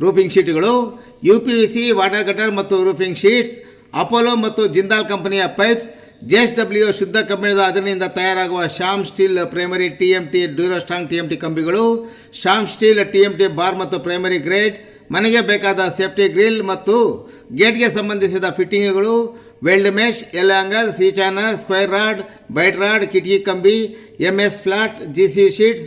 Roofing ಶೀಟ್ಗಳು U P V C water cutter ಮತ್ತು roofing sheets Apollo ಮತ್ತು ಜಿಂದಾಲ್ ಕಂಪನಿಯ pipes J S W ಶುದ್ಧ ಕಬ್ಬಿಣದ ಅದರಿಂದ ತಯಾರಾಗುವ Shyam steel primary T M T durostrong T M T ಕಂಬಿಗಳು Shyam steel T M T bar ಮತ್ತು primary grade ಮನೆಗೆ ಬೇಕಾದ safety grill ಮತ್ತು ಗೇಟ್ಗೆ ಸಂಬಂಧಿಸಿದ ಫಿಟ್ಟಿಂಗ್ಗಳು weld mesh L angle C channel square rod bright rod ಕಿಟಕಿ ಕಂಬಿ M S flat G C sheets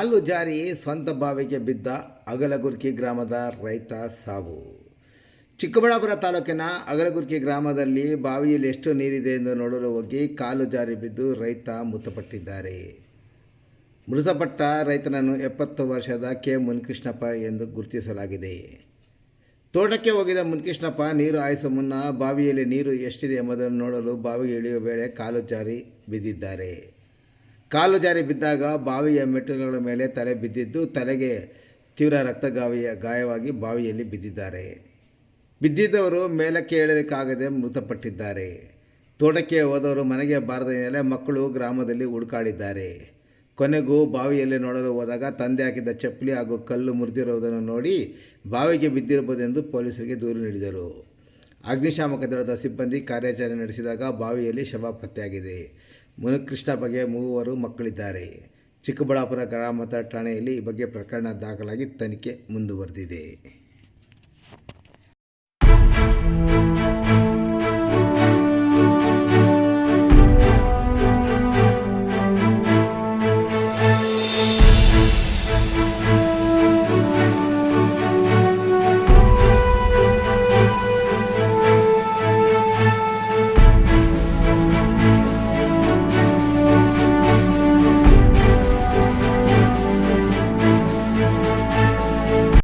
ಕಾಲು ಜಾರಿ ಸ್ವಂತ ಬಾವಿಗೆ ಬಿದ್ದ ಅಗಲಗುರ್ಕಿ ಗ್ರಾಮದ ರೈತ ಸಾವು. ಚಿಕ್ಕಬಳ್ಳಾಪುರ ತಾಲೂಕಿನ ಅಗಲಗುರ್ಕಿ ಗ್ರಾಮದಲ್ಲಿ ಬಾವಿಯಲ್ಲಿ ಎಷ್ಟು ನೀರಿದೆ ಎಂದು ನೋಡಲು ಹೋಗಿ ಕಾಲು ಜಾರಿ ಬಿದ್ದು ರೈತ ಮೃತಪಟ್ಟಿದ್ದಾರೆ. ಮೃತಪಟ್ಟ ರೈತನನ್ನು ಎಪ್ಪತ್ತು ವರ್ಷದ ಕೆ. ಮುನ್ಕೃಷ್ಣಪ್ಪ ಎಂದು ಗುರುತಿಸಲಾಗಿದೆ. ತೋಟಕ್ಕೆ ಹೋಗಿದ ಮುನ್ಕೃಷ್ಣಪ್ಪ ನೀರು ಹಾಯಿಸುವ ಮುನ್ನ ಬಾವಿಯಲ್ಲಿ ನೀರು ಎಷ್ಟಿದೆ ಎಂಬುದನ್ನು ನೋಡಲು ಬಾವಿಗೆ ಇಳಿಯುವ ವೇಳೆ ಕಾಲು ಜಾರಿ ಬಿದ್ದಿದ್ದಾರೆ. ಕಾಲು ಜಾರಿ ಬಿದ್ದಾಗ ಬಾವಿಯ ಮೆಟ್ಟಿಲುಗಳ ಮೇಲೆ ತಲೆ ಬಿದ್ದಿದ್ದು, ತಲೆಗೆ ತೀವ್ರ ರಕ್ತಗಾವಿಯ ಗಾಯವಾಗಿ ಬಾವಿಯಲ್ಲಿ ಬಿದ್ದಿದ್ದಾರೆ. ಬಿದ್ದಿದ್ದವರು ಮೇಲಕ್ಕೆ ಏಳಲಿಕ್ಕಾಗದೆ ಮೃತಪಟ್ಟಿದ್ದಾರೆ. ತೋಟಕ್ಕೆ ಹೋದವರು ಮನೆಗೆ ಬಾರದ ಮೇಲೆ ಮಕ್ಕಳು ಗ್ರಾಮದಲ್ಲಿ ಹುಡುಕಾಡಿದ್ದಾರೆ. ಕೊನೆಗೂ ಬಾವಿಯಲ್ಲಿ ನೋಡಲು ಹೋದಾಗ ತಂದೆ ಹಾಕಿದ್ದ ಚಪ್ಪಲಿ ಹಾಗೂ ಕಲ್ಲು ಮುರಿದಿರುವುದನ್ನು ನೋಡಿ ಬಾವಿಗೆ ಬಿದ್ದಿರಬಹುದೆಂದು ಪೊಲೀಸರಿಗೆ ದೂರು ನೀಡಿದರು. ಅಗ್ನಿಶಾಮಕ ದಳದ ಸಿಬ್ಬಂದಿ ಕಾರ್ಯಾಚರಣೆ ನಡೆಸಿದಾಗ ಬಾವಿಯಲ್ಲಿ ಶವ ಪತ್ತೆಯಾಗಿದೆ. ಮುನಿಕೃಷ್ಣ ಬಗ್ಗೆ ಮೂವರು ಮಕ್ಕಳಿದ್ದಾರೆ. ಚಿಕ್ಕಬಳ್ಳಾಪುರ ಗ್ರಾಮದ ಠಾಣೆಯಲ್ಲಿ ಈ ಬಗ್ಗೆ ಪ್ರಕರಣ ದಾಖಲಾಗಿ ತನಿಖೆ ಮುಂದುವರೆದಿದೆ.